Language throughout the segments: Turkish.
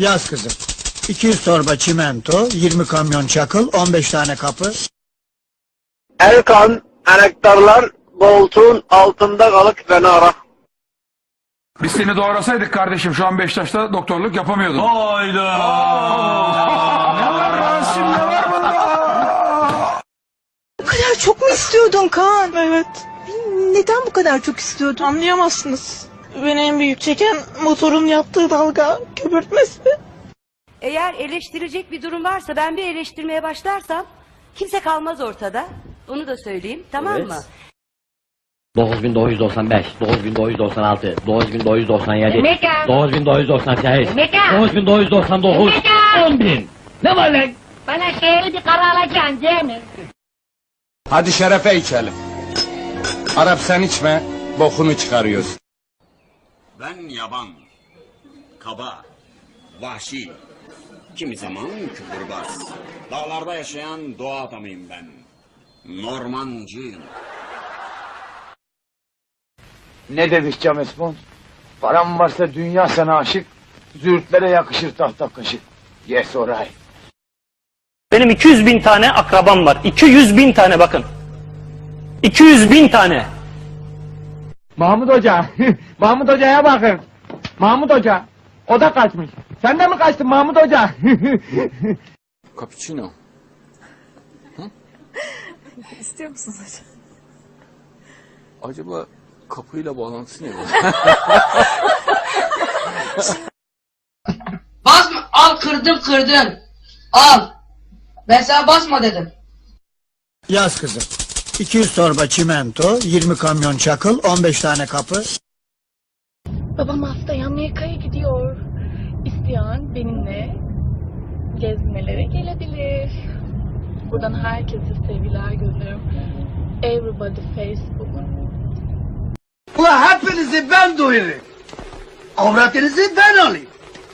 Yaz kızım. 200 torba çimento, 20 kamyon çakıl, 15 tane kapı. Erkan, enektarlar koltuğun altında kalıp beni ara. Biz seni doğrasaydık kardeşim şu an Beşiktaş'ta doktorluk yapamıyordun. Hayda. Bu kadar çok mu istiyordun Kaan? Evet. Neden bu kadar çok istiyordun? Anlayamazsınız. Beni en büyük çeken motorun yaptığı dalga köpürtmesi. Eğer eleştirecek bir durum varsa ben bir eleştirmeye başlarsam kimse kalmaz ortada. Onu da söyleyeyim tamam mı? 9995, 9996, 9997, Meka. 9998, Meka. 9999, Meka. 10000. Ne var lan? Bana şehri bir kara alacaksın değil mi? Hadi şerefe içelim. Arap sen içme, bokunu çıkarıyorsun. Ben yaban, kaba, vahşi, kimi zaman küfürbaz. Dağlarda yaşayan doğa adamıyım ben. Normancıyım. Ne dedik Cem Esmon? Param varsa dünya sana aşık, zürtlere yakışır tahta kaşık. Yes alright. Benim 200 bin tane akrabam var. 200 bin tane bakın. 200 bin tane. Mahmut Hoca, Mahmut Hoca'ya bakın. Mahmut Hoca, o da kaçmış. Sen de mi kaçtın Mahmut Hoca? Cappuccino. İstiyor musun hocam? Acaba kapıyla bağlantısı ne? Basma. Al kırdım kırdım. Al. Ben sana basma dedim. Yaz kızım. 200 torba çimento, 20 kamyon çakıl, 15 tane kapı. Babam haftaya Amerika'ya gidiyor. İsteyen benimle gezmelere gelebilir. Buradan herkese sevgiler gönderiyorum. Everybody Facebook. Ulan hepinizi ben doyurayım. Avratınızı ben alayım.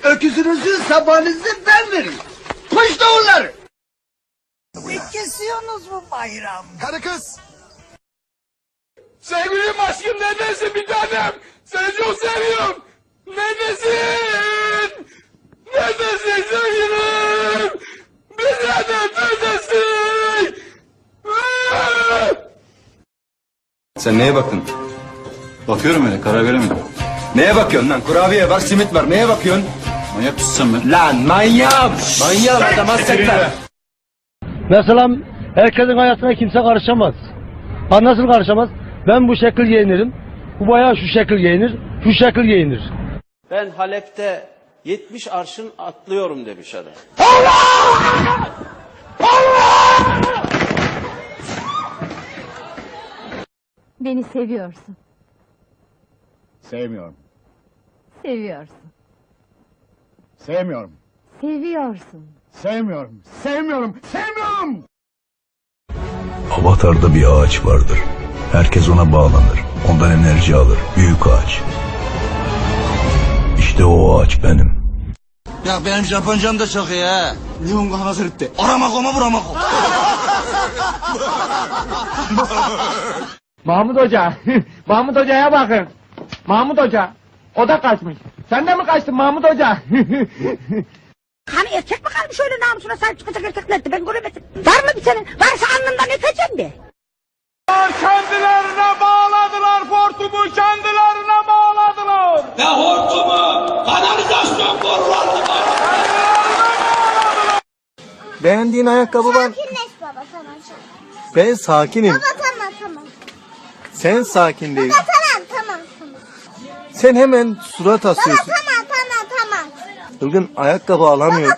Öküzünüzü sabahınızı ben vereyim. Kesiyorsunuz mu bayram? Karı kız. Sevgilim aşkım neredesin bir tanem? Seni çok seviyorum. Neredesin? Neredesin sevgilim? Bir tanem neredesin? Sen neye bakın? Bakıyorum öyle karar veremedim. Neye bakıyorsun lan? Kurabiye var, simit var. Neye bakıyorsun? Manyak mısın sen ben? Lan manyağım! Manyağım adam hasretler. Mesela herkesin hayatına kimse karışamaz. Ha nasıl karışamaz? Ben bu şekil giyinirim. Bu bayağı şu şekil giyinir. Şu şekil giyinir. Ben Halep'te 70 arşın atlıyorum demiş adam. Beni seviyorsun. Sevmiyorum. Seviyorsun. Sevmiyorum. Seviyorsun. Sevmiyorum. Sevmiyorum. Sevmiyorum. Avatar'da bir ağaç vardır. Herkes ona bağlanır. Ondan enerji alır. Büyük ağaç. İşte o ağaç benim. Ya benim Japoncam da çok iyi ha. Nihongo hazırlıkta. Aramako mu buramako. Mahmut Hoca, Mahmut Hoca'ya bakın. Mahmut Hoca, o da kaçmış. Sen de mi kaçtın Mahmut Hoca? Hani erkek mi kalmış öyle namusuna sahip çıkacak erkeklerdi ben göremedim. Var mı bir senin? Varsa alnından öpeceğim de. kendilerine bağladılar hortumu kendilerine bağladılar. Ne hortumu? Kanalizasyon borularını Beğendiğin ayakkabı var. Sakinleş baba tamam. Ben sakinim. Baba tamam tamam. Sen sakin değil. Tamam tamam tamam. Sen hemen surat asıyorsun. Tamam tamam. Ilgın ayakkabı alamıyor.